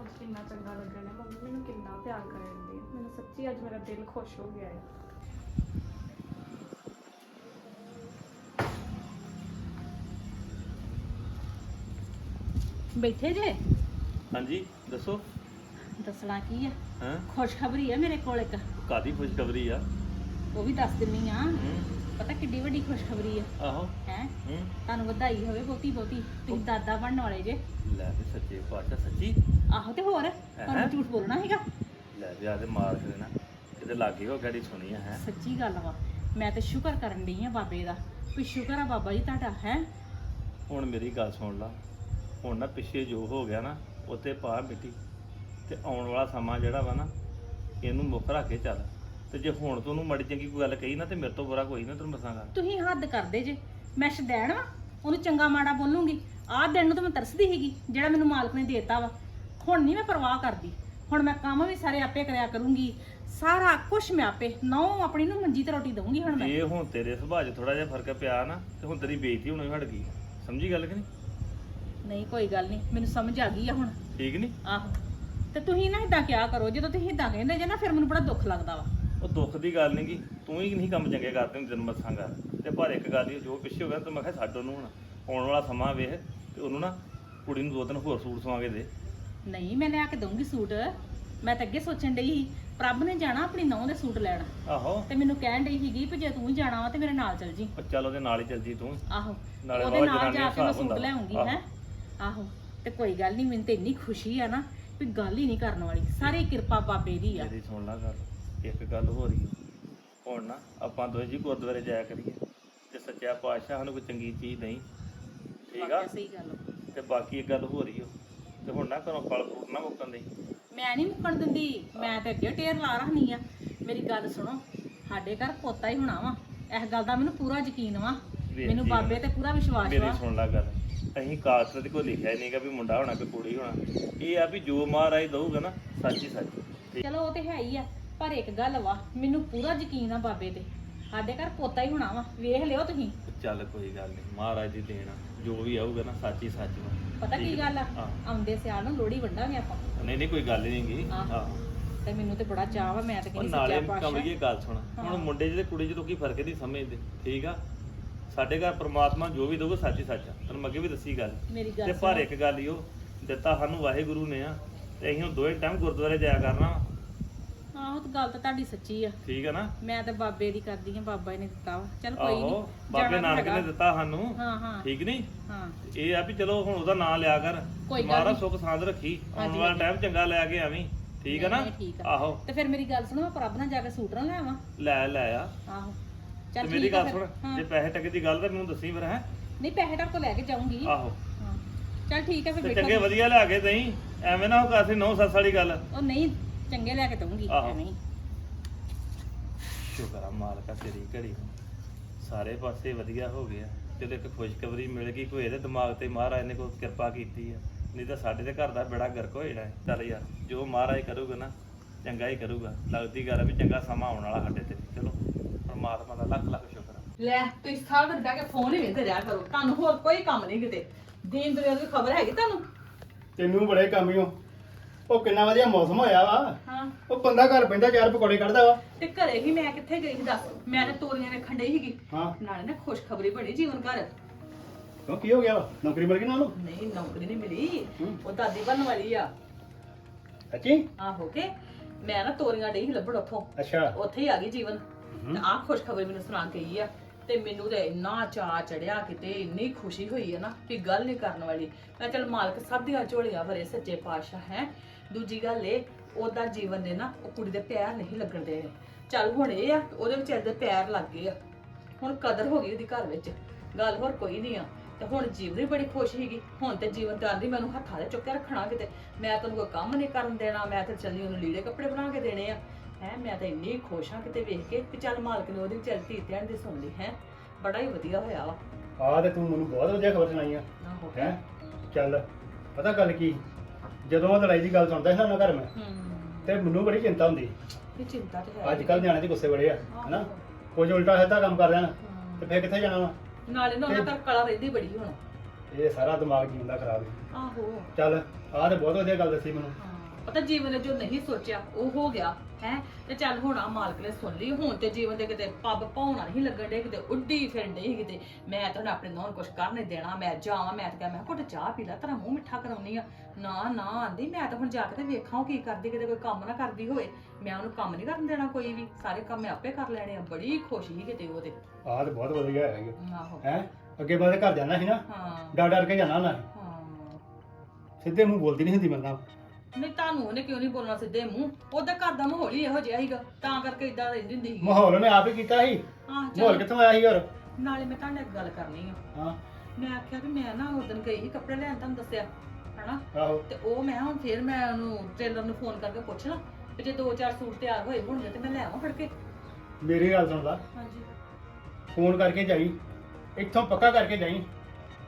ਅੱਜ ਕਿੰਨਾ ਚੰਗਾ ਲੱਗਣ ਹੈ ਮੰਮੀ ਮੈਨੂੰ ਕਿੰਨਾ ਪਿਆਰ ਕਰਨ ਦੀ ਮੈਨੂੰ ਸੱਚੀ ਅੱਜ ਮੇਰਾ ਦਿਲ ਖੁਸ਼ ਹੋ ਗਿਆ ਹੈ ਬੈਠੇ ਜੇ? ਹਾਂਜੀ ਦੱਸੋ। ਦੱਸਣਾ ਕੀ ਆ? ਹਾਂ? ਖੁਸ਼ਖਬਰੀ ਆ ਮੇਰੇ ਕੋਲ ਇੱਕ। ਕਾਦੀ ਖੁਸ਼ਖਬਰੀ ਆ? ਉਹ ਵੀ ਦੱਸ ਦਿੰਨੀ ਆ। ਪਤਾ ਕਿੱਡੀ ਵੱਡੀ ਖੁਸ਼ਖਬਰੀ ਆ। ਆਹੋ। ਹੈ? ਹੂੰ। ਤੁਹਾਨੂੰ ਵਧਾਈ ਹੋਵੇ ਬਹੁਤੀ ਬਹੁਤੀ। ਤੁਸੀਂ ਦਾਦਾ ਬਣਨ ਵਾਲੇ ਜੇ। ਲੈ ਵੀ ਸੱਚੇ ਪਾਤਸ਼ਾਹ ਸੱਚੀ। ਆਹੋ ਤੇ ਹੋਰ? ਤੁਹਾਨੂੰ ਝੂਠ ਬੋਲਣਾ ਹੈਗਾ ਲੈ ਵੀ ਆਦੇ ਮਾਰ ਕੇ ਨਾ। ਕਿਤੇ ਲਾਗੇ ਹੋ ਗੜੀ ਸੁਣੀ ਆ ਹੈ? ਸੱਚੀ ਗੱਲ ਵਾ। ਮੈਂ ਤੇ ਸ਼ੁਕਰ ਕਰਨ ਡਈ ਆ ਬਾਬੇ ਦਾ। ਵੀ ਸ਼ੁਕਰ ਆ ਬਾਬਾ ਜੀ ਤੁਹਾਡਾ ਹੈ? ਹੁਣ ਮੇਰੀ ਗੱਲ ਸੁਣ ਲਾ। ਹੁਣ ਨਾ ਪਿੱਛੇ ਜੋ ਹੋ ਗਿਆ ਨਾ ਉੱਤੇ ਪਾ ਮਿੱਟੀ। ਤੇ ਆਉਣ ਵਾਲਾ ਸਮਾਂ ਜਿਹੜਾ ਵਾ ਨਾ ਇਹਨੂੰ ਮੁੱਖ ਰੱਖ ਕੇ ਚੱਲ। ਤੇ ਜੇ ਹੁਣ ਤੂੰ ਉਹਨੂੰ ਮਾੜੀ ਚੰਗੀ ਕੋਈ ਗੱਲ ਕਹੀ ਨਾ ਤੇ ਮੇਰੇ ਤੋਂ ਬੁਰਾ ਕੋਈ ਨਾ ਤੈਨੂੰ ਮਸਾਂਗਾ ਤੁਸੀਂ ਹੱਦ ਕਰਦੇ ਜੇ ਮੈਂ ਸ਼ਦੈਣ ਵਾ ਉਹਨੂੰ ਚੰਗਾ ਮਾੜਾ ਬੋਲੂੰਗੀ ਆਹ ਦਿਨ ਨੂੰ ਤਾਂ ਮੈਂ ਤਰਸਦੀ ਸੀਗੀ ਜਿਹੜਾ ਮੈਨੂੰ ਮਾਲਕ ਨੇ ਦੇਤਾ ਵਾ। ਹੁਣ ਨਹੀਂ ਮੈਂ ਪਰਵਾਹ ਕਰਦੀ ਹੁਣ ਮੈਂ ਕੰਮ ਵੀ ਸਾਰੇ ਆਪੇ ਕਰਿਆ ਕਰੂੰਗੀ ਸਾਰਾ ਕੁਝ ਮੈਂ ਆਪੇ ਨੌ ਆਪਣੀ ਨੂੰ ਮੰਜੀ ਤੇ ਰੋਟੀ ਦਊਂਗੀ ਹੁਣ ਮੈਂ। ਜੇ ਹੁਣ ਤੇਰੇ ਸੁਭਾਅ 'ਚ ਥੋੜਾ ਜਿਹਾ ਫ਼ਰਕ ਪਿਆ ਨਾ ਤੇ ਹੁਣ ਤੇਰੀ ਬੇਇੱਜ਼ਤੀ ਹੋਣੀ ਹਟ ਗਈ। ਸਮਝੀ ਗੱਲ ਕਿ ਨਹੀਂ? ਨਹੀਂ ਕੋਈ ਗੱਲ ਨਹੀਂ ਮੈਨੂੰ ਸਮਝ ਆ ਗਈ ਆ ਹੁਣ। ਠੀਕ ਨਹੀਂ? ਆਹੋ ਤੇ ਤੁਸੀਂ ਨਾ ਇਦਾਂ ਕਿਆ ਕਰੋ ਜਦੋਂ ਤੁਸੀਂ ਇਦਾਂ ਕਹਿੰਦੇ ਜੇ ਨਾ ਫਿਰ ਮੈਨੂੰ ਬੜਾ ਦੁੱਖ ਲੱਗਦਾ ਵਾ। ਉਹ ਦੁੱਖ ਦੀ ਗੱਲ ਨਹੀਂ ਗੀ ਤੂੰ ਹੀ ਨਹੀਂ ਕੰਮ ਚੰਗੇ ਕਰਦੇ ਹੁੰਦੇ ਤੈਨੂੰ ਮੱਥਾਂ ਕਰ ਤੇ ਪਰ ਇੱਕ ਗੱਲ ਹੀ ਜੋ ਪਿੱਛੇ ਹੋ ਗਿਆ ਤੇ ਮੈਂ ਕਿਹਾ ਛੱਡ ਉਹਨੂੰ ਹੁਣ। ਆਉਣ ਵਾਲਾ ਸਮਾਂ ਵੇਖ ਤੇ ਉਹਨੂੰ ਨਾ ਕੁੜੀ ਨੂੰ ਦੋ ਤਿੰਨ ਹੋਰ ਸੂਟ ਸਵਾ ਕੇ ਦੇ। ਨਹੀਂ ਮੈਂ ਲਿਆ ਕੇ ਦਊਂਗੀ ਸੂਟ। ਮੈਂ ਤਾਂ ਅੱਗੇ ਸੋਚਣ ਡਈ ਸੀ ਪ੍ਰਭ ਨੇ ਜਾਣਾ ਆਪਣੀ ਨੌਂ ਦੇ ਸੂਟ ਲੈਣ। ਆਹੋ। ਤੇ ਮੈਨੂੰ ਕਹਿਣ ਡਈ ਸੀਗੀ ਵੀ ਜੇ ਤੂੰ ਜਾਣਾ ਵਾ ਤੇ ਮੇਰੇ ਨਾਲ ਚੱਲ ਜੀ। ਉਹ ਚੱਲ ਉਹਦੇ ਨਾਲ ਹੀ ਚੱਲ ਜੀ ਤੂੰ। ਆਹੋ। ਨਾਲੇ ਉਹਦੇ ਨਾਲ ਜਾ ਕੇ ਮੈਂ ਹਿਸਾਬ ਸੂਟ ਹੁੰਦਾ। ਲਿਆਉਂਗੀ। ਹੈ। ਆਹੋ। ਤੇ ਕੋਈ ਗੱਲ ਨਹੀਂ ਮੈਨੂੰ ਤੇ ਇੰਨੀ ਖੁਸ਼ੀ ਆ ਨਾ ਵੀ ਗੱਲ ਹੀ ਨਹੀਂ ਕਰਨ ਵਾਲੀ। ਸਾਰੀ ਕਿਰਪਾ ਬਾਬੇ ਦੀ ਆ। ਮੇਰੀ ਸੁਣ ਲਾ ਗੱਲ। ਇੱਕ ਗੱਲ ਹੋ ਰਹੀ ਹੈ। ਹੁਣ ਨਾ ਆਪਾਂ ਦੋਵੇਂ ਜੀ ਗੁਰਦੁਆਰੇ ਜਾਇਆ ਕਰੀਏ ਤੇ ਸੱਚਾ ਪਾਤਸ਼ਾਹ ਸਾਨੂੰ ਕੋਈ ਚੰਗੀ ਚੀਜ਼ ਨਹੀਂ ਠੀਕ ਆ? ਵਾਕਿਆ ਸਹੀ ਗੱਲ ਆ। ਤੇ ਬਾਕੀ ਇੱਕ ਗੱਲ ਹੋ ਰਹੀ ਹੋ ਤੇ ਹੁਣ ਨਾ ਘਰੋਂ ਫਲ ਫਰੂਟ ਨਾ ਮੁੱਕਣ ਦੇ ਮੈਂ ਨਹੀਂ ਮੁੱਕਣ ਦਿੰਦੀ। ਮੈਂ ਤੇ ਅੱਗੇ ਢੇਰ ਲਾ ਰਹੀ ਆ। ਮੇਰੀ ਗੱਲ ਸੁਣੋ ਸਾਡੇ ਘਰ ਪੋਤਾ ਹੀ ਹੋਣਾ ਵਾ। ਇਸ ਗੱਲ ਦਾ ਮੈਨੂੰ ਪੂਰਾ ਯਕੀਨ ਵਾ। ਮੈਨੂੰ ਬਾਬੇ ਤੇ ਪੂਰਾ ਵਿਸ਼ਵਾਸ ਮੇਰੀ ਵਾ। ਸੁਣ ਲੈ ਗੱਲ। ਅਸੀਂ ਕਾਸਟ ਤੇ ਕੋਈ ਲਿਖਿਆ ਨਹੀਂਗਾ ਵੀ ਮੁੰਡਾ ਹੋਣਾ ਕਿ ਕੁੜੀ ਹੋਣਾ। ਇਹ ਆ ਵੀ ਜੋ ਮਹਾਰਾਜ ਦਊਗਾ ਨਾ ਸੱਚ ਹੀ ਸੱਚ। ਠੀਕ ਚਲੋ ਉਹ ਤੇ ਹੈ ਹੀ ਆ। ਪਰ ਇੱਕ ਗੱਲ ਵਾ ਮੈਨੂੰ ਪੂਰਾ ਯਕੀਨ ਆ ਬਾਬੇ ਤੇ। ਸਾਡੇ ਘਰ ਪੋਤਾ ਹੀ ਹੋਣਾ ਵਾ ਵੇਖ ਲਿਓ ਤੁਸੀਂ। ਚੱਲ ਕੋਈ ਗੱਲ ਨਹੀਂ ਮਹਾਰਾਜ ਦੀ ਦੇਣ ਆ। ਜੋ ਵੀ ਆਊਗਾ ਨਾ ਸੱਚ ਹੀ ਸੱਚ ਵਾ। ਪਤਾ ਕੀ ਠੀਕ ਗੱਲ ਆ? ਹਾਂ। ਆਉਂਦੇ ਸਿਆਲ ਨੂੰ ਲੋੜੀ ਵੰਡਾਂਗੇ ਆਪਾਂ। ਨਹੀਂ ਨਹੀਂ ਕੋਈ ਗੱਲ ਨਹੀਂ ਗੀ। ਆਹ। ਹਾਂ। ਤੇ ਮੈਨੂੰ ਤੇ ਬੜਾ ਚਾਅ ਵਾ ਮੈਂ ਤੇ ਉਹ ਕਹਿੰਦੀ ਨਾਲੇ ਸੱਚਾ ਪਾਸ਼ਾ ਕਮਲੀਏ ਗੱਲ ਸੁਣ। ਹਾਂ। ਹੁਣ ਮੁੰਡੇ ਜਿਹੜੇ ਕੁੜੀ ਤੋਂ ਕੀ ਫ਼ਰਕ ਨਹੀਂ ਸਮਝਦੇ? ਠੀਕ ਆ? ਸਾਡੇ ਘਰ ਪ੍ਰਮਾਤਮਾ ਜੋ ਵੀ ਦਊਗਾ ਸੱਚ ਹੀ ਸੱਚ ਆ। ਤੈਨੂੰ ਮੈਂ ਅੱਗੇ ਵੀ ਦੱਸੀ ਗੱਲ। ਮੇਰੀ ਤੇ ਗੱਲ ਪਰ ਸੁਣੋ। ਇੱਕ ਗੱਲ ਹੀ ਉਹ ਦਿੱਤਾ ਸਾਨੂੰ ਵਾਹਿਗੁਰੂ ਨੇ ਆ ਤੇ ਅਸੀਂ ਹੁਣ ਦੋਵੇਂ ਟਾਈਮ ਗੁਰਦੁਆਰੇ ਜਾਇਆ ਕਰਨਾ। ਆਹੋ ਤੇ ਗੱਲ ਤਾਂ ਤੁਹਾਡੀ ਸੱਚੀ ਆ। ਠੀਕ ਆ ਨਾ? ਮੈਂ ਤੇ ਬਾਬੇ ਦੀ ਕਰਦੀ ਆ ਬਾਬਾ ਨੇ ਦਿੱਤਾ ਵਾ। ਚਲ ਕੋਈ ਨਹੀਂ ਆਹੋ ਬਾਬੇ ਨਾਨਕ ਨੇ ਦਿੱਤਾ ਸਾਨੂੰ। ਹਾਂ ਹਾਂ। ਠੀਕ ਨਹੀਂ? ਹਾਂ। ਇਹ ਆ ਵੀ ਚਲੋ ਹੁਣ ਉਹਦਾ ਨਾਂ ਲਿਆ ਕਰ। ਕੋਈ ਗੱਲ ਮਾਰਾ ਨੀ। ਸੁੱਖ ਸਾਂਦ ਰੱਖੀ। ਆਉਣ ਵਾਲਾ। ਟਾਈਮ ਚੰਗਾ ਲੈ ਕੇ ਆਵੀਂ। ਠੀਕ ਆ ਨਾ। ਆਹੋ। ਤੇ ਫਿਰ ਮੇਰੀ ਗੱਲ ਸੁਣੋ ਮੈਂ ਪ੍ਰਭ ਨਾਲ ਜਾ ਕੇ ਸੂਟ ਨਾ ਲੈ ਆਵਾਂ ਲੈ ਲੈ ਆ। ਆਹੋ। ਤੇ ਚੱਲ ਮੇਰੀ ਗੱਲ। ਸੁਣ। ਹਾਂ। ਜੇ ਪੈਸੇ ਟਕੇ ਦੀ ਗੱਲ ਤਾਂ ਮੈਨੂੰ ਦੱਸੀ ਫਿਰ ਹੈ? ਨਹੀਂ ਪੈਸੇ ਟੱਕ ਲੈ ਕੇ ਜਾਊਂਗੀ। ਆਹੋ। ਹਾਂ। ਚੱਲ ਠੀਕ ਆ ਫਿਰ ਤੇ ਚੰਗੇ ਵਧੀਆ ਲਿਆ ਕੇ ਦੇਈ। ਐਵੇਂ ਨਾ ਹੋ ਕਾਸੇ ਨੌ ਸੱਸ ਵਾਲੀ ਗੱਲ। ਉਹ ਨਹੀਂ ਚੰਗੇ ਲੈ ਕੇ ਦਊਂਗੀ ਆਹੋ। ਐਵੇਂ ਹੀ। ਸ਼ੁਕਰ ਆ ਮਾਲਕਾ ਤੇਰੀ ਘੜੀ ਸਾਰੇ ਪਾਸੇ ਵਧੀਆ ਹੋ ਗਿਆ ਚਲੋ ਇੱਕ ਖੁਸ਼ਖਬਰੀ ਮਿਲ ਗਈ ਕੋਈ ਇਹਦੇ ਦਿਮਾਗ ਤੇ ਮਹਾਰਾਜ ਨੇ ਕੋਈ ਕਿਰਪਾ ਕੀਤੀ ਆ ਨਹੀਂ ਤਾਂ ਸਾਡੇ ਤੇ ਘਰ ਦਾ ਬੇੜਾ ਗਰਕ ਹੋ ਜਾਣਾ। ਹੈ। ਚੱਲ ਯਾਰ ਜੋ ਮਹਾਰਾਜ ਕਰੂਗਾ ਨਾ ਚੰਗਾ ਹੀ ਕਰੂਗਾ। ਲੱਗਦੀ ਗੱਲ ਆ ਵੀ ਚੰਗਾ ਸਮਾਂ ਆਉਣ ਵਾਲਾ ਸਾਡੇ ਤੇ। ਚਲੋ ਪਰਮਾਤਮਾ ਦਾ ਲੱਖ ਲੱਖ ਸ਼ੁਕਰ ਆ। ਲੈ ਤੁਸੀਂ ਸਾਰਾ ਦਿਨ ਬਹਿ ਕੇ ਫੋਨ ਹੀ ਵੇਖਦੇ ਰਿਹਾ ਕਰੋ। ਤੁਹਾਨੂੰ ਹੋਰ ਕੋਈ ਕੰਮ ਨਹੀਂ ਕਿਤੇ। ਦੀਨ ਦੁਨੀਆ ਦੀ ਖਬਰ ਹੈਗੀ ਤੁਹਾਨੂੰ? ਤੈਨੂੰ ਬੜੇ ਕਾਮਿਓ ਉਹ ਕਿੰਨਾ ਵਧੀਆ ਮੌਸਮ ਹੋਇਆ ਵਾ। ਹਾਂ। ਉਹ ਬੰਦਾ ਘਰ ਬੈਠਾ ਚਾਰ ਪਕੌੜੇ ਕੱਢਦਾ ਵਾ। ਤੇ ਘਰੇ ਹੀ ਮੈਂ ਕਿੱਥੇ ਗਈ ਸੀ ਦੱਸ ਮੈਂ ਤੇ ਤੋਰੀਆਂ ਵੇਖਣ ਡਈ ਸੀਗੀ। ਹਾਂ। ਨਾਲੇ ਨਾ ਖੁਸ਼ਖਬਰੀ ਬਣੀ ਜੀਵਨ ਘਰ। ਕਿਉਂ ਕੀ ਹੋ ਗਿਆ ਵਾ? ਨੌਕਰੀ ਮਿਲ ਗਈ ਨਾ ਉਹਨੂੰ ਨਹੀਂ ਨੌਕਰੀ ਨਹੀਂ ਮਿਲੀ। ਹੂੰ। ਉਹ ਦਾਦੀ ਬਣਨ ਵਾਲੀ ਆ। ਸੱਚੀ? ਆਹੋ ਕੇ ਮੈਂ ਨਾ ਤੋਰੀਆਂ ਡਈ ਸੀ ਲੱਭਣ ਉੱਥੋਂ। ਅੱਛਾ। ਉੱਥੇ ਹੀ ਆ ਗਈ ਜੀਵਨ। ਤੇ ਆਹ ਖੁਸ਼ਖਬਰੀ ਮੈਨੂੰ ਸੁਣਾ ਕੇ ਗਈ ਆ। ਤੇ ਮੈਨੂੰ ਤੇ ਇੰਨਾ ਚਾਅ ਚੜਿਆ ਕਿਤੇ ਇੰਨੀ ਖੁਸ਼ੀ ਹੋਈ ਹੈ ਨਾ ਕਿ ਗੱਲ ਨਹੀਂ ਕਰਨ ਵਾਲੀ। ਮੈਂ ਚਲ ਮਾਲਕ ਸਭ ਦੀਆਂ ਝੋਲੀਆਂ ਭਰੇ ਸੱਚੇ ਪਾਤਸ਼ਾਹ ਹੈ। ਦੂਜੀ ਗੱਲ ਇਹ, ਉਹਦਾ ਜੀਵਨ ਦੇ ਨਾ ਉਹ ਕੁੜੀ ਦੇ ਪੈਰ ਨਹੀਂ ਲੱਗਣ ਦੇ ਚੱਲ ਹੁਣ ਇਹ ਆ ਉਹਦੇ ਵਿਚਾਰੇ ਦੇ ਪੈਰ ਲੱਗ ਗਏ ਆ। ਹੁਣ ਕਦਰ ਹੋ ਗਈ ਉਹਦੀ ਘਰ ਵਿੱਚ। ਗੱਲ ਹੋਰ ਕੋਈ ਨਹੀਂ ਆ। ਤੇ ਹੁਣ ਜੀਵਨ ਵੀ ਬੜੀ ਖੁਸ਼ ਸੀਗੀ। ਹੁਣ ਤੇ ਜੀਵਨ ਤੇ ਆਂਦੀ ਮੈਨੂੰ ਹੱਥਾਂ 'ਤੇ ਚੁੱਕ ਕੇ ਰੱਖਣਾ ਕਿਤੇ। ਮੈਂ ਤੈਨੂੰ ਕੋਈ ਕੰਮ ਨਹੀਂ ਕਰਨ ਦੇਣਾ। ਮੈਂ ਤੇ ਚੱਲੀ ਉਹਨੂੰ ਲੀੜੇ ਕੱਪੜੇ ਬਣਾ ਕੇ ਦੇਣੇ ਆ। ਹੈ ਮੈਂ ਤਾਂ ਇੰਨੀ ਖੁਸ਼ ਹਾਂ ਕਿਤੇ ਵੇਖ ਕੇ ਕਿ ਚੱਲ ਮਾਲਕ ਨੇ ਉਹਦੀ ਵਿਚਾਰੀ ਧੀ ਧਿਆਨ ਦੀ ਸੁਣ ਲਈ ਹੈ। ਬੜਾ ਹੀ ਵਧੀਆ ਹੋਇਆ ਵਾ। ਆ ਤੇ ਤੂੰ ਮੈਨੂੰ ਬਹੁਤ ਵਧੀਆ ਖਬਰ ਸੁਣਾਈ ਆ। ਹੋ ਚੱਲ ਪਤਾ ਗੱਲ ਕੀ? ਜਦੋਂ ਉਹ ਲੜਾਈ ਦੀ ਗੱਲ ਸੁਣਦਾ ਸੀ ਨਾ ਉਹਨਾਂ ਘਰ ਮੈਂ ਹੂੰ। ਤੇ ਮੈਨੂੰ ਬੜੀ ਚਿੰਤਾ ਹੁੰਦੀ ਇਹ ਚਿੰਤਾ ਤੇ ਹੈ ਅੱਜ ਕੱਲ ਨਿਆਣੇ ਦੇ ਗੁੱਸੇ ਬੜੇ ਆ ਹਨਾ? ਕੁਝ ਉਲਟਾ ਸਿੱਧਾ ਕੰਮ ਕਰ ਲੈਣ ਤੇ ਫੇਰ ਕਿੱਥੇ ਜਾਣਾ ਵਾ? ਨਾਲੇ ਨਾ ਉਹਨਾਂ ਘਰ ਕਲਾ ਰਹਿੰਦੀ ਬੜੀ ਹੁਣ। ਇਹ ਸਾਰਾ ਦਿਮਾਗ ਜੀਵਨ ਦਾ ਖਰਾਬ ਹੈ ਆਹੋ। ਚੱਲ ਆਹ ਤੇ ਬਹੁਤ ਵਧੀਆ ਗੱਲ ਦੱਸੀ ਮੈਨੂੰ। ਹਾਂ, ਪਤਾ ਜੀਵਨ ਨੇ ਜੋ ਨਹੀਂ ਸੋਚਿਆ ਉਹ ਹੋ ਗਿਆ। ਹੈ ਤੇ ਚੱਲ ਹੁਣ ਆ ਮਾਲਕ ਨੇ ਸੁਣ ਲਈ ਹੁਣ ਤੇ ਜੀਵਨ ਦੇ ਕਿਤੇ ਪੱਬ ਪਾਉਣਾ ਨਹੀਂ ਲੱਗਣ ਦੇ ਕਿਤੇ ਉੱਡੀ ਫਿਰਨ ਡਈ ਕਿਤੇ। ਮੈਂ ਤਾਂ ਹੁਣ ਆਪਣੇ ਨੌਨ ਕੁਛ ਕਰ ਨਹੀਂ ਦੇਣਾ ਮੈਂ ਜਾਵਾਂ ਮੈਂ ਤਾਂ ਕਿਹਾ ਮੈਂ ਘੁੱਟ ਚਾਹ ਪੀ ਲਾ ਤੇਰਾ ਮੂੰਹ ਮਿੱਠਾ ਕਰਾਉਣੀ ਆ। ਨਾ ਨਾ ਆਂਦੀ ਮੈਂ ਤਾਂ ਹੁਣ ਜਾ ਕੇ ਤੇ ਵੇਖਾਂ ਉਹ ਕੀ ਕਰਦੀ ਕਿਤੇ ਕੋਈ ਕੰਮ ਨਾ ਕਰਦੀ ਹੋਏ ਮੈਂ ਉਹਨੂੰ ਕੰਮ ਨਹੀਂ ਕਰਨ ਦੇਣਾ ਕੋਈ ਵੀ ਸਾਰੇ ਕੰਮ ਮੈਂ ਆਪੇ ਕਰ ਲੈਣੇ ਆ ਬੜੀ ਖੁਸ਼ ਸੀ ਕਿਤੇ ਉਹਦੇ ਆਹ ਤੇ ਬਹੁਤ ਵਧੀਆ ਆਹੋ। ਹੈ? ਅੱਗੇ ਬਾਅਦ ਘਰ ਜਾਣਾ ਸੀ ਨਾ ਹਾਂ। ਡਰ ਡਰ ਕੇ ਜਾਣਾ ਨਾ। ਹਾਂ। ਸਿੱਧੇ ਮੂੰਹ ਬੋਲਦੀ ਨਹੀਂ ਹੁੰਦੀ ਮੇਰੇ ਨਾਲ ਨਹੀਂ ਤੁਹਾਨੂੰ ਉਹਨੇ ਕਿਉਂ ਨਹੀਂ ਬੋਲਣਾ ਸਿੱਧੇ ਮੂੰਹ? ਉਹਦਾ ਘਰ ਦਾ ਮਾਹੌਲ ਹੀ ਇਹੋ ਜਿਹਾ ਸੀਗਾ। ਤਾਂ ਕਰਕੇ ਇਦਾਂ ਰਹਿੰਦੀ ਹੁੰਦੀ ਸੀ ਮਾਹੌਲ ਉਹਨੇ ਆਪ ਹੀ ਕੀਤਾ ਸੀ। ਆਹ ਮਾਹੌਲ ਚੱਲ ਕਿੱਥੋਂ ਆਇਆ ਸੀ ਹੋਰ? ਨਾਲੇ ਮੈਂ ਤੁਹਾਡੇ ਨਾਲ ਇੱਕ ਗੱਲ ਕਰਨੀ ਆ। ਹਾਂ। ਮੈਂ ਆਖਿਆ ਕਿ ਮੈਂ ਨਾ ਉਸ ਦਿਨ ਗਈ ਸੀ ਕੱਪੜੇ ਲੈਣ ਤੁਹਾਨੂੰ ਦੱਸਿਆ ਹਨਾ? ਆਹੋ। ਤੇ ਉਹ ਮੈਂ ਹੁਣ ਫੇਰ ਮੈਂ ਉਹਨੂੰ ਟੇਲਰ ਨੂੰ ਫੋਨ ਕਰਕੇ ਪੁੱਛਣਾ ਕਿ ਜੇ ਦੋ ਚਾਰ ਸੂਟ ਤਿਆਰ ਹੋਏ ਹੋਣਗੇ ਤੇ ਮੈਂ ਲੈ ਆਵਾਂ ਫੜ ਕੇ। ਮੇਰੀ ਗੱਲ ਸੁਣ ਲਾ। ਹਾਂਜੀ। ਫੋਨ ਕਰਕੇ ਜਾਈ। ਇੱਥੋਂ ਪੱਕਾ ਕਰਕੇ ਜਾਈ।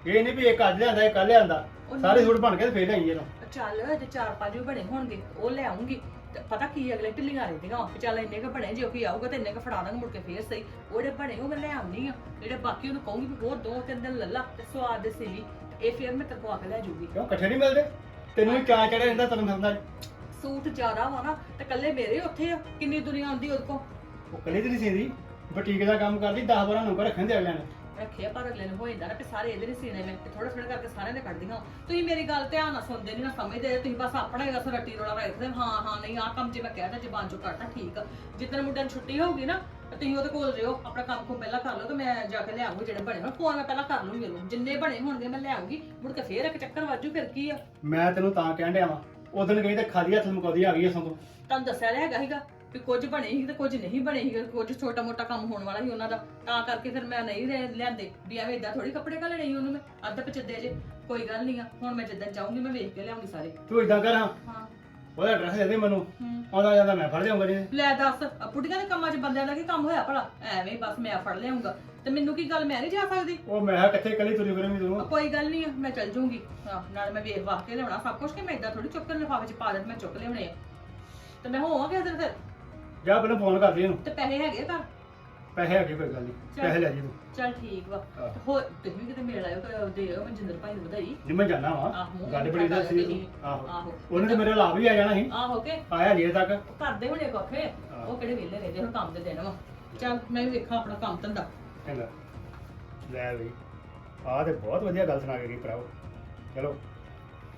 ਇਹ ਨਹੀਂ ਵੀ ਇੱਕ ਅੱਜ ਲਿਆਂਦਾ ਇੱਕ ਕੱਲ ਲਿਆਂਦਾ। ਉਹ ਸਾਰੇ ਸੂਟ ਬਣ ਕੇ ਫੇਰ ਆਈ ਇਹਨੂੰ। ਚੱਲ ਜੇ ਚਾਰ ਪੰਜ ਵੀ ਬਣੇ ਹੋਣਗੇ ਉਹ ਲੈ ਆਉਂਗੀ ਤੇ ਪਤਾ ਕੀ ਅਗਲੇ ਢਿੱਲੀਆਂ ਰਹਿੰਦੀਆਂ ਵੀ ਚੱਲ ਇੰਨੇ ਕ ਬਣੇ ਜੇ ਕੋਈ ਆਊਗਾ ਤੇ ਇੰਨੇ ਕ ਫੜਾ ਦਾਂਗੇ ਮੁੜ ਕੇ ਫੇਰ ਸਹੀ। ਉਹ ਜਿਹੜੇ ਬਣੇ ਉਹ ਮੈਂ ਲੈ ਆਉਣੀ ਆ। ਜਿਹੜੇ ਬਾਕੀ ਉਹਨੂੰ ਕਹੂੰਗੀ ਵੀ ਹੋਰ ਦੋ ਤਿੰਨ ਦਿਨ ਲੱਲਾ ਤੇ ਸਵਾਦ ਦੇ ਸੀ ਇਹ ਫੇਰ ਮੈਂ ਤੇਰੇ ਕੋਲ ਆ ਕੇ ਲੈ ਜਾਊਗੀ। ਕਿਉਂ ਇਕੱਠੇ ਨਹੀਂ ਮਿਲਦੇ? ਤੈਨੂੰ ਵੀ ਚਾਅ ਚੜਿਆ ਰਹਿੰਦਾ ਤੈਨੂੰ ਮਿਲਦਾ ਸੂਟ ਜ਼ਿਆਦਾ ਵਾ ਨਾ ਤੇ ਕੱਲੇ ਮੇਰੇ ਉੱਥੇ ਆ। ਕਿੰਨੀ ਦੁਨੀਆ ਆਉਂਦੀ ਉਹਦੇ ਕੋਲ? ਉਹ ਕੱਲੀ ਤੇ ਨਹੀਂ ਸੀਂਦੀ ਬੁਟੀਕ ਦਾ ਕੰਮ ਕਰਦੀ 10 12 ਨੰਬਰ ਰੱਖਣ ਦੇ ਅਗਲਿਆਂ ਨੇ। ਰੱਖਿਆ ਪਰ ਅਗਲੇ ਨੂੰ ਹੋ ਜਾਂਦਾ ਨਾ ਕਿ ਸਾਰੇ ਇਹਦੇ ਨਹੀਂ ਸੀਨੇ ਮੈਂ ਤੇ ਥੋੜਾ ਥੋੜਾ ਕਰਕੇ ਸਾਰਿਆਂ ਦੇ ਕੱਢਦੀਆਂ ਤੁਸੀਂ ਮੇਰੀ ਗੱਲ ਧਿਆਨ ਨਾਲ ਸੁਣਦੇ ਨਹੀਂ ਨਾ ਸਮਝਦੇ ਤੁਸੀਂ ਬਸ ਆਪਣਾ ਹੀ ਬਸ ਰੱਟੀ ਰੋਲਾ ਰੱਖਦੇ ਹਾਂ ਹਾਂ ਨਹੀਂ ਆਹ ਕੰਮ ਜੇ ਮੈਂ ਕਹਿਤਾ ਜ਼ਬਾਨ ਚੋਂ ਕੱਢਤਾ ਠੀਕ ਜਿੱਦਣ ਮੁੰਡਿਆਂ ਨੂੰ ਛੁੱਟੀ ਹੋਊਗੀ ਨਾ ਤੇ ਤੁਸੀਂ ਉਹਦੇ ਕੋਲ ਰਿਓ ਆਪਣਾ ਕੰਮ ਕੋ ਪਹਿਲਾਂ ਕਰ ਲਓ ਤੇ ਮੈਂ ਜਾ ਕੇ ਲਿਆਉਂਗੀ ਜਿਹੜੇ ਬਣੇ ਹੋਣ ਫੋਨ ਮੈਂ ਪਹਿਲਾਂ ਕਰ ਲੂੰਗੀ ਉਹਨੂੰ। ਜਿੰਨੇ ਬਣੇ ਹੋਣਗੇ ਮੈਂ ਲਿਆਉਂਗੀ ਮੁੜ ਕੇ ਫੇਰ ਇੱਕ ਚੱਕਰ ਵਾਜੂ ਫਿਰ ਕੀ ਆ? ਮੈਂ ਤੈਨੂੰ ਤਾਂ ਕਹਿਣ ਡਿਆ ਵਾਂ ਉਦੋਂ ਗਈ ਤੇ ਖਾਲੀ ਹੱਥ ਮੁਕਾਦੀ ਆ ਗਈ ਅਸਾਂ ਤੋਂ ਤੁਹਾਨੂੰ ਦੱਸਿਆ ਤਾਂ ਹੈਗਾ ਸੀਗਾ ਵੀ ਕੁਝ ਬਣੇ ਸੀ ਤੇ ਕੁਝ ਨਹੀਂ ਬਣੇ ਸੀ ਕੁਝ ਛੋਟਾ ਮੋਟਾ ਕੰਮ ਹੋਣ ਵਾਲਾ ਸੀ ਉਹਨਾਂ ਦਾ। ਤਾਂ ਕਰਕੇ ਫਿਰ ਮੈਂ ਨਹੀਂ ਲਿਆ- ਲਿਆਂਦੇ ਵੀ ਐਵੇਂ ਇਦਾਂ ਥੋੜੀ ਕੱਪੜੇ ਘੱਲਣੇ ਸੀ ਉਹਨੂੰ ਮੈਂ ਅੱਧ ਪਚੱਦੇ ਜੇ ਕੋਈ ਗੱਲ ਨਹੀਂ ਆ ਹੁਣ ਮੈਂ ਜਿੱਦਾਂ ਚਾਹੂੰਗੀ ਮੈਂ ਵੇਖ ਕੇ ਲਿਆਉਂਗੀ ਸਾਰੇ। ਤੂੰ ਇਦਾਂ ਕਰ ਹਾਂ। ਹਾਂ। ਉਹਦਾ ਐਡਰੈਸ ਦੇ ਦੇ ਮੈਨੂੰ। ਹੂੰ। ਆਉਂਦਾ ਜਾਂਦਾ ਮੈਂ ਫੜ ਲਿਆਉਂਗਾ ਜੀ। ਲੈ ਦੱਸ ਆ ਬੁੱਢੀਆਂ ਦੇ ਕੰਮਾਂ 'ਚ ਬੰਦਿਆਂ ਦਾ ਕੀ ਕੰਮ ਹੋਇਆ ਭਲਾ? ਐਵੇਂ ਹੀ ਬਸ ਮੈਂ ਫੜ ਲਿਆਉਂਗਾ। ਤੇ ਮੈਨੂੰ ਕੀ ਗੱਲ ਮੈਂ ਨਹੀਂ ਜਾ ਸਕਦੀ? ਉਹ ਮੈਂ ਕਿਹਾ ਕਿੱਥੇ ਕੱਲੀ ਤੁਰੀ ਫਿਰੇਂਗੀ ਆ ਤੂੰ। ਕੋਈ ਗੱਲ ਨਹੀਂ ਆ ਮੈਂ ਚੱਲ ਜੂੰਗੀ ਹਾਂ ਨਾਲ ਮੈਂ ਵੇਖ ਵਾਖ ਕੇ ਲਿਆਉਣਾ ਸਭ ਕੁਝ ਕਿ ਮੈਂ ਇਦਾਂ ਥੋੜੀ ਚੁੱਕ ਕੇ ਲਿਫਾਫੇ 'ਚ ਪਾ ਦੇ ਤੇ ਮੈਂ ਚੁੱਕ ਲਿਆਉਣੇ ਆ। ਤੇ ਮੈਂ ਹੋਵਾਂ ਕਿਸੇ ਦਿਨ ਫਿਰ? ਜਾ ਪਹਿਲਾਂ ਫੋਨ ਕਰ ਲਈ ਇਹਨੂੰ। ਤੇ ਪੈਸੇ ਹੈਗੇ ਤਾਂ? ਪੈਸੇ ਹੈਗੇ ਕੋਈ ਗੱਲ ਨਹੀਂ ਚੱਲ। ਪੈਸੇ ਲੈ ਜੀ ਤੂੰ ਚੱਲ ਠੀਕ ਵਾ। ਆਹ। ਹੋ ਤੁਸੀਂ ਵੀ ਕਿਤੇ ਮਿਲ ਆਇਓ ਤੇ ਦੇ ਆਇਓ ਮਨਜਿੰਦਰ ਭਾਈ ਨੂੰ ਵਧਾਈ। ਜੇ ਮੈਂ ਜਾਣਾ ਵਾਂ। ਆਹੋ, ਗੱਲ ਬੜੀ ਦਾ ਸੀ ਸੀ। ਆਹੋ। ਆਹੋ। ਉਹਨੇ ਤੇ ਮੇਰੇ ਲਾਭ ਵੀ ਆ ਜਾਣਾ ਸੀ। ਆਹੋ ਕੇ ਆਇਆ ਨਹੀਂ ਤੱਕ। ਕਰਦੇ ਹੁਣੇ ਕੋਫੇ ਆਹ। ਉਹ ਕਿਹੜੇ ਵਿਹਲੇ ਰਹਿੰਦੇ ਹੁਣ ਕੰਮ ਦੇ ਦਿਨ ਵਾ। ਚੱਲ ਮੈਂ ਵੀ ਵੇਖਾਂ ਆਪਣਾ ਕੰਮ ਧੰਦਾ। ਚੰਗਾ। ਲੈ ਬਈ ਆਹ ਤੇ ਬਹੁਤ ਵਧੀਆ ਗੱਲ ਸੁਣਾ ਕੇ ਗਈ ਭਰਾਓ। ਚਲੋ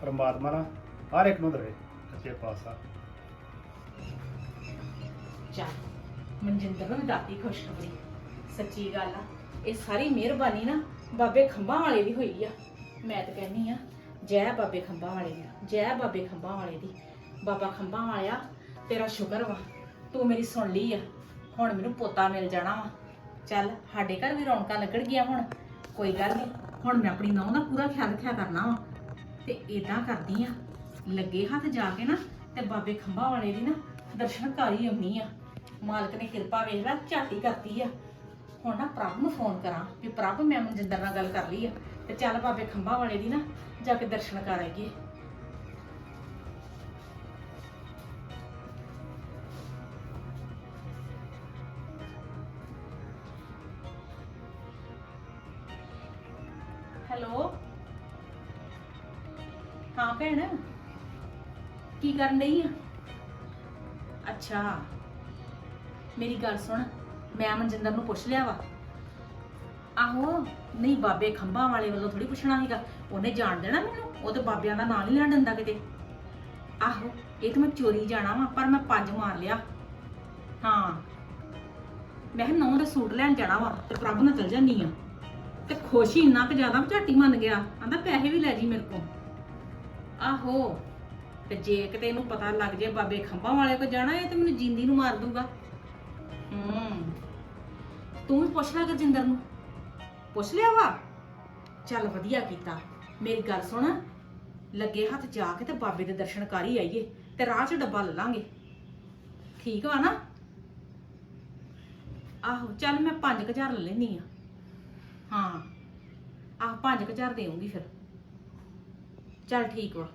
ਪਰਮਾਤਮਾ ਨਾ ਹਰ ਇੱਕ ਨੂੰ ਦੇਵੇ। ਸੱਚੇ ਪਾਤਸ਼ਾਹ। ਚੱਲ ਮਨਜਿੰਦਰ ਨੂੰ ਵੀ ਦਾਤੀ ਖੁਸ਼ਖਬਰੀ। ਸੱਚੀ ਗੱਲ ਆ, ਇਹ ਸਾਰੀ ਮਿਹਰਬਾਨੀ ਨਾ ਬਾਬੇ ਖੰਭਾਂ ਵਾਲੇ ਦੀ ਹੋਈ ਆ। ਮੈਂ ਤਾਂ ਕਹਿੰਨੀ ਆ, ਜੈ ਬਾਬੇ ਖੰਭਾਂ ਵਾਲੇ ਦੀ, ਜੈ ਬਾਬੇ ਖੰਭਾਂ ਵਾਲੇ ਦੀ। ਬਾਬਾ ਖੰਭਾਂ ਵਾਲਿਆ, ਤੇਰਾ ਸ਼ੁਕਰ ਵਾ, ਤੂੰ ਮੇਰੀ ਸੁਣ ਲਈ ਆ। ਹੁਣ ਮੈਨੂੰ ਪੋਤਾ ਮਿਲ ਜਾਣਾ ਵਾ। ਚੱਲ, ਸਾਡੇ ਘਰ ਵੀ ਰੌਣਕਾਂ ਲੱਗਣਗੀਆਂ ਹੁਣ। ਕੋਈ ਗੱਲ ਨਹੀਂ ਹੁਣ ਮੈਂ ਆਪਣੀ ਨੌਂ ਦਾ ਪੂਰਾ ਖਿਆਲ ਰੱਖਿਆ ਕਰਨਾ ਵਾ। ਤੇ ਇਦਾਂ ਕਰਦੀ ਆ, ਲੱਗੇ ਹੱਥ ਜਾ ਕੇ ਨਾ, ਤੇ ਬਾਬੇ ਖੰਭਾਂ ਵਾਲੇ ਦੀ ਨਾ ਦਰਸ਼ਨ ਕਰ ਹੀ ਆਉਣੀ ਆ। ਮਾਲਕ ਨੇ ਕਿਰਪਾ ਵੇਖ ਲੈ ਝਾਟੀ ਕਰਤੀ ਆ। ਹੁਣ ਨਾ ਪ੍ਰਭ ਨੂੰ ਫੋਨ ਕਰਾਂ ਵੀ ਪ੍ਰਭ, ਮੈਂ ਮਨਜਿੰਦਰ ਨਾਲ ਗੱਲ ਕਰ ਲਈ ਆ। ਤੇ ਚੱਲ ਬਾਬੇ ਖੰਭਾ ਵਾਲੇ ਦੀ ਨਾ ਜਾ ਕੇ ਦਰਸ਼ਨ ਕਰ ਆਈਏ। ਹੈਲੋ? ਹਾਂ ਭੈਣ, ਕੀ ਕਰਨ ਡਈ ਆ? ਅੱਛਾ। ਮੇਰੀ ਗੱਲ ਸੁਣ, ਮੈਂ ਮਨਜਿੰਦਰ ਨੂੰ ਪੁੱਛ ਲਿਆ ਵਾ। ਆਹੋ, ਨਹੀਂ ਬਾਬੇ ਖੰਭਾਂ ਵਾਲੇ ਵੱਲੋਂ ਥੋੜੀ ਪੁੱਛਣਾ ਸੀਗਾ। ਉਹਨੇ ਜਾਣ ਦੇਣਾ ਮੈਨੂੰ, ਉਹ ਤੇ ਬਾਬਿਆਂ ਦਾ ਨਾਂ ਨਹੀਂ ਲੈਣ ਦਿੰਦਾ ਕਿਤੇ। ਆਹੋ, ਇਹ ਤਾਂ ਮੈਂ ਚੋਰੀ ਜਾਣਾ ਵਾ, ਪਰ ਮੈਂ ਪੰਜ ਮਾਰ ਲਿਆ। ਹਾਂ। ਮੈਂ ਨੌਂ ਦਾ ਸੂਟ ਲੈਣ ਜਾਣਾ ਵਾ, ਤੇ ਪ੍ਰਭ ਨਾਲ ਚਲ ਜਾਨੀ ਆ। ਤੇ ਖੁਸ਼ੀ ਇੰਨਾ ਕੁ ਜ਼ਿਆਦਾ ਝਾਟੀ ਮੰਨ ਗਿਆ। ਆਂਦਾ ਪੈਸੇ ਵੀ ਲੈ ਜੀ ਮੇਰੇ ਕੋਲ। ਆਹੋ। ਤੇ ਜੇ ਕਿਤੇ ਇਹਨੂੰ ਪਤਾ ਲੱਗ ਜੇ ਬਾਬੇ ਖੰਭਾਂ ਵਾਲੇ ਕੋ ਜਾਣਾ, ਇਹ ਤੇ ਮੈਨੂੰ ਜਿੰਦੀ ਨੂੰ ਮਾਰ ਦੂਗਾ। ਹੂੰ। ਤੂੰ ਵੀ ਪੁੱਛ ਲੈ ਗਰਜਿੰਦਰ ਨੂੰ। ਪੁੱਛ ਲਿਆ ਵਾ? ਚੱਲ ਵਧੀਆ ਕੀਤਾ। ਮੇਰੀ ਗੱਲ ਸੁਣ। ਲੱਗੇ ਹੱਥ ਜਾ ਕੇ ਤੇ ਬਾਬੇ ਦੇ ਦਰਸ਼ਨ ਕਰ ਹੀ ਆਈਏ ਤੇ ਰਾਹ 'ਚ ਡੱਬਾ ਲੈ ਲਾਂਗੇ। ਠੀਕ ਵਾ ਨਾ? ਆਹੋ, ਚੱਲ ਮੈਂ 5000 ਲੈ ਲੈਣੀ ਆ। ਹਾਂ। ਆਹ 5000 ਦੇਵਾਂਗੀ ਫਿਰ। ਚੱਲ ਠੀਕ ਵਾ।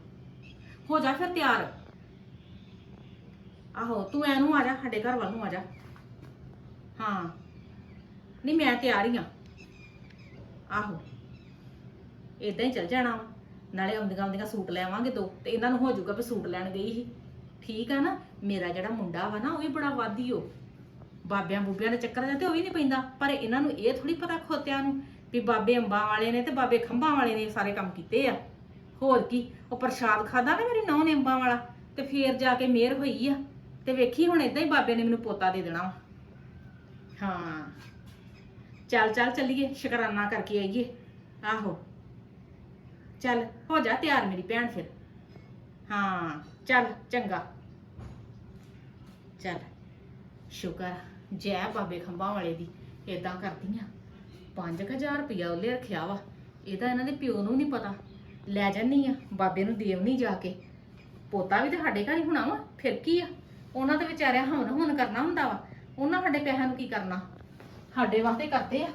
ਹੋ ਜਾ ਫਿਰ ਤਿਆਰ। ਆਹੋ, ਤੂੰ ਐਨੂੰ ਆ ਜਾ, ਸਾਡੇ ਘਰ ਵੱਲ ਨੂੰ ਆ ਜਾ। ਹਾਂ। ਨਹੀਂ, ਮੈਂ ਤਿਆਰ ਹੀ ਆ। ਆਹੋ। ਇਦਾਂ ਹੀ ਚੱਲ ਜਾਣਾ ਵਾ। ਨਾਲੇ ਆਉਂਦੀਆਂ ਆਉਂਦੀਆਂ ਸੂਟ ਲੈ ਆਵਾਂਗੇ ਦੋ, ਤੇ ਇਹਨਾਂ ਨੂੰ ਹੋ ਜਾਊਗਾ ਵੀ ਸੂਟ ਲੈਣ ਗਈ ਸੀ। ਠੀਕ ਆ ਨਾ, ਮੇਰਾ ਜਿਹੜਾ ਮੁੰਡਾ ਵਾ ਨਾ, ਉਹ ਵੀ ਬੜਾ ਵਾਦੀ ਓ। ਬਾਬਿਆਂ ਬੂਬਿਆਂ ਦੇ ਚੱਕਰਾਂ 'ਚ ਤੇ ਉਹ ਵੀ ਨਹੀਂ ਪੈਂਦਾ। ਪਰ ਇਹਨਾਂ ਨੂੰ ਇਹ ਥੋੜੀ ਪਤਾ ਖੋਤਿਆਂ ਨੂੰ ਵੀ ਬਾਬੇ ਅੰਬਾਂ ਵਾਲੇ ਨੇ ਤੇ ਬਾਬੇ ਖੰਭਾਂ ਵਾਲੇ ਨੇ ਸਾਰੇ ਕੰਮ ਕੀਤੇ ਆ। ਹੋਰ ਕੀ, ਉਹ ਪ੍ਰਸ਼ਾਦ ਖਾਦਾ ਨਾ ਮੇਰੀ ਨੌਂ ਨੇ ਅੰਬਾਂ ਵਾਲਾ, ਤੇ ਫੇਰ ਜਾ ਕੇ ਮਿਹਰ ਹੋਈ ਆ। ਤੇ ਵੇਖੀ ਹੁਣ ਇਦਾਂ ਹੀ ਬਾਬੇ ਨੇ ਮੈਨੂੰ ਪੋਤਾ ਦੇ ਦੇਣਾ ਵਾ। ਹਾਂ। ਚੱਲ ਚੱਲ ਚੱਲੀਏ, ਸ਼ੁਕਰਾਨਾ ਕਰਕੇ ਆਈਏ। ਆਹੋ। ਚੱਲ, ਹੋ ਜਾ ਤਿਆਰ ਮੇਰੀ ਭੈਣ ਫਿਰ। ਹਾਂ, ਚੱਲ, ਚੰਗਾ। ਚੱਲ, ਸ਼ੁਕਰ, ਜੈ ਬਾਬੇ ਖੰਭਾਂ ਵਾਲੇ ਦੀ, ਏਦਾਂ ਕਰਦੀਆਂ। 5000 ਰੁਪਇਆ ਉਹਲੇ ਰੱਖਿਆ ਵਾ ਇਹਦਾ ਇਹਨਾਂ ਦੇ ਪਿਓ ਨੂੰ ਨਹੀਂ ਪਤਾ। ਲੈ ਜਾਨੀ ਆ, ਬਾਬੇ ਨੂੰ ਦੇਵ ਨਹੀਂ ਜਾ ਕੇ। ਪੋਤਾ ਵੀ ਤੇ ਸਾਡੇ ਘਰ ਹੀ ਹੋਣਾ ਵਾ, ਫਿਰ ਕੀ ਆ? ਉਹਨਾਂ ਦੇ ਵਿਚਾਰਿਆ ਹੁਣ ਹੁਣ ਕਰਨਾ ਹੁੰਦਾ ਵਾ। ਉਹਨਾਂ ਸਾਡੇ ਪੈਸਿਆਂ ਨੂੰ ਕੀ ਕਰਨਾ? ਸਾਡੇ ਵਾਸਤੇ ਕਰਦੇ ਆ।